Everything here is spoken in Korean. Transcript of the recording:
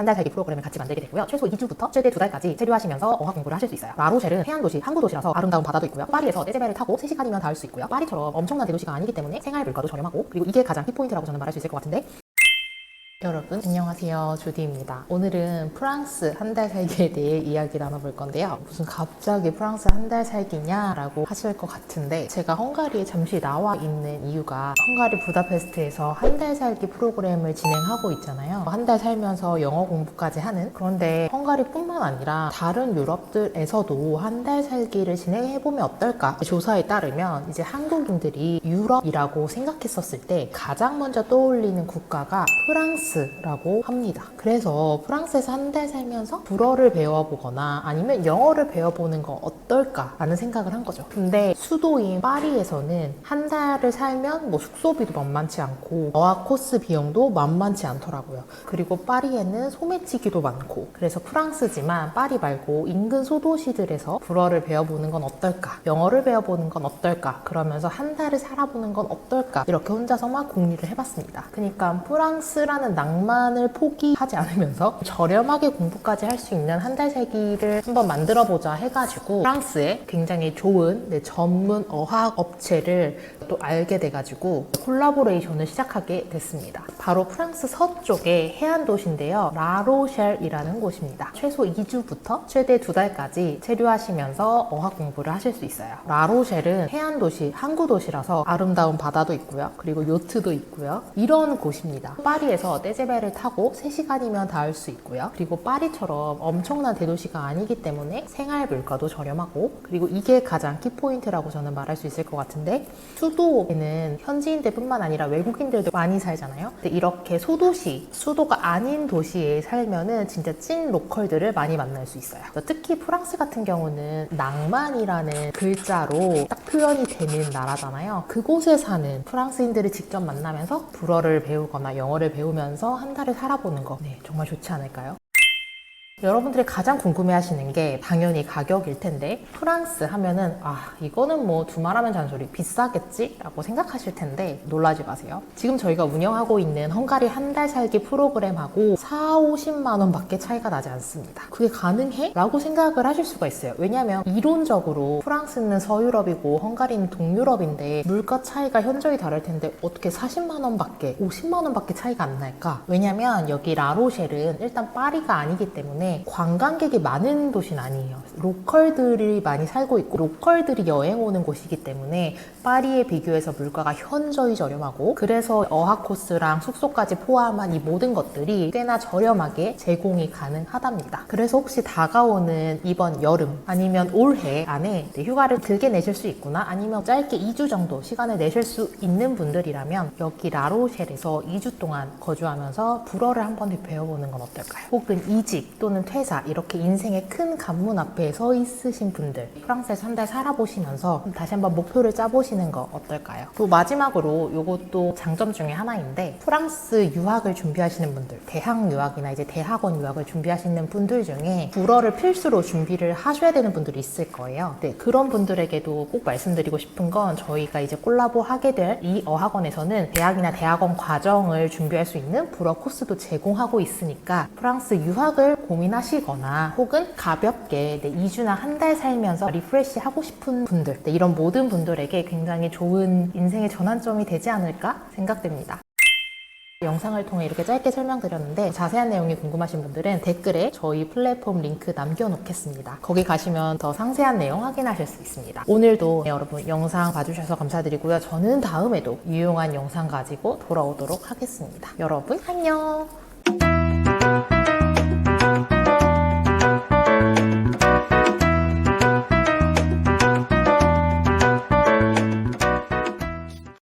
한 달 살기 프로그램을 같이 만들게 되고요. 최소 2주부터 최대 2달까지 체류하시면서 어학 공부를 하실 수 있어요. 라로쉘은 해안도시, 항구도시라서 아름다운 바다도 있고요. 파리에서 떼제베를 타고 3시간이면 닿을 수 있고요. 파리처럼 엄청난 대도시가 아니기 때문에 생활 물가도 저렴하고 그리고 이게 가장 키포인트라고 저는 말할 수 있을 것 같은데 여러분 안녕하세요. 주디입니다. 오늘은 프랑스 한 달 살기에 대해 이야기 나눠볼 건데요. 무슨 갑자기 프랑스 한 달 살기냐 라고 하실 것 같은데 제가 헝가리에 잠시 나와 있는 이유가 헝가리 부다페스트에서 한 달 살기 프로그램을 진행하고 있잖아요. 한 달 살면서 영어 공부까지 하는. 그런데 헝가리뿐만 아니라 다른 유럽들에서도 한 달 살기를 진행해보면 어떨까 조사에 따르면 이제 한국인들이 유럽이라고 생각했었을 때 가장 먼저 떠올리는 국가가 프랑스 프랑스라고 합니다. 그래서 프랑스에서 한 달 살면서 불어를 배워보거나 아니면 영어를 배워보는 거 어떨까라는 생각을 한 거죠. 근데 수도인 파리에서는 한 달을 살면 뭐 숙소비도 만만치 않고 어학 코스 비용도 만만치 않더라고요. 그리고 파리에는 소매치기도 많고 그래서 프랑스지만 파리 말고 인근 소도시들에서 불어를 배워보는 건 어떨까? 영어를 배워보는 건 어떨까? 그러면서 한 달을 살아보는 건 어떨까? 이렇게 혼자서 막 공유를 해봤습니다. 그러니까 프랑스라는 낭만을 포기하지 않으면서 저렴하게 공부까지 할 수 있는 한 달 살기를 한번 만들어 보자 해가지고 프랑스에 굉장히 좋은 네, 전문 어학 업체를 또 알게 돼가지고 콜라보레이션을 시작하게 됐습니다. 바로 프랑스 서쪽의 해안 도시인데요. 라로셸이라는 곳입니다. 최소 2주부터 최대 2달까지 체류하시면서 어학 공부를 하실 수 있어요. 라로셸은 해안 도시, 항구 도시라서 아름다운 바다도 있고요. 그리고 요트도 있고요. 이런 곳입니다. 파리에서 떼제베를 타고 3시간이면 닿을 수 있고요. 그리고 파리처럼 엄청난 대도시가 아니기 때문에 생활 물가도 저렴하고 그리고 이게 가장 키포인트라고 저는 말할 수 있을 것 같은데 수도에는 현지인들뿐만 아니라 외국인들도 많이 살잖아요. 근데 이렇게 소도시, 수도가 아닌 도시에 살면은 진짜 찐 로컬들을 많이 만날 수 있어요. 특히 프랑스 같은 경우는 낭만이라는 글자로 딱 표현이 되는 나라잖아요. 그곳에 사는 프랑스인들을 직접 만나면서 불어를 배우거나 영어를 배우면서 한 달을 살아보는 거 네, 정말 좋지 않을까요? 여러분들이 가장 궁금해 하시는 게 당연히 가격일 텐데 프랑스 하면은 아 이거는 뭐 두말하면 잔소리 비싸겠지? 라고 생각하실 텐데 놀라지 마세요 지금 저희가 운영하고 있는 헝가리 한 달 살기 프로그램하고 4, 50만 원 밖에 차이가 나지 않습니다 그게 가능해? 라고 생각을 하실 수가 있어요 왜냐면 이론적으로 프랑스는 서유럽이고 헝가리는 동유럽인데 물가 차이가 현저히 다를 텐데 어떻게 40만 원 밖에 50만 원 밖에 차이가 안 날까? 왜냐면 여기 라로셸은 일단 파리가 아니기 때문에 관광객이 많은 도시는 아니에요. 로컬들이 많이 살고 있고 로컬들이 여행 오는 곳이기 때문에 파리에 비교해서 물가가 현저히 저렴하고 그래서 어학 코스랑 숙소까지 포함한 이 모든 것들이 꽤나 저렴하게 제공이 가능하답니다. 그래서 혹시 다가오는 이번 여름 아니면 올해 안에 휴가를 길게 내실 수 있구나 아니면 짧게 2주 정도 시간을 내실 수 있는 분들이라면 여기 라로셸에서 2주 동안 거주하면서 불어를 한번 배워보는 건 어떨까요? 혹은 이직 또는 퇴사 이렇게 인생의 큰 관문 앞에 서 있으신 분들 프랑스에서 한 달 살아보시면서 다시 한번 목표를 짜보시는 거 어떨까요? 또 마지막으로 이것도 장점 중에 하나인데 프랑스 유학을 준비하시는 분들 대학 유학이나 이제 대학원 유학을 준비하시는 분들 중에 불어를 필수로 준비를 하셔야 되는 분들이 있을 거예요. 네, 그런 분들에게도 꼭 말씀드리고 싶은 건 저희가 이제 콜라보 하게 될 이 어학원에서는 대학이나 대학원 과정을 준비할 수 있는 불어 코스도 제공하고 있으니까 프랑스 유학을 고민 하시거나 혹은 가볍게 네, 2주나 한 달 살면서 리프레시 하고 싶은 분들 네, 이런 모든 분들에게 굉장히 좋은 인생의 전환점이 되지 않을까 생각됩니다. 영상을 통해 이렇게 짧게 설명드렸는데 자세한 내용이 궁금하신 분들은 댓글에 저희 플랫폼 링크 남겨놓겠습니다. 거기 가시면 더 상세한 내용 확인하실 수 있습니다. 오늘도 여러분 영상 봐주셔서 감사드리고요. 저는 다음에도 유용한 영상 가지고 돌아오도록 하겠습니다. 여러분 안녕!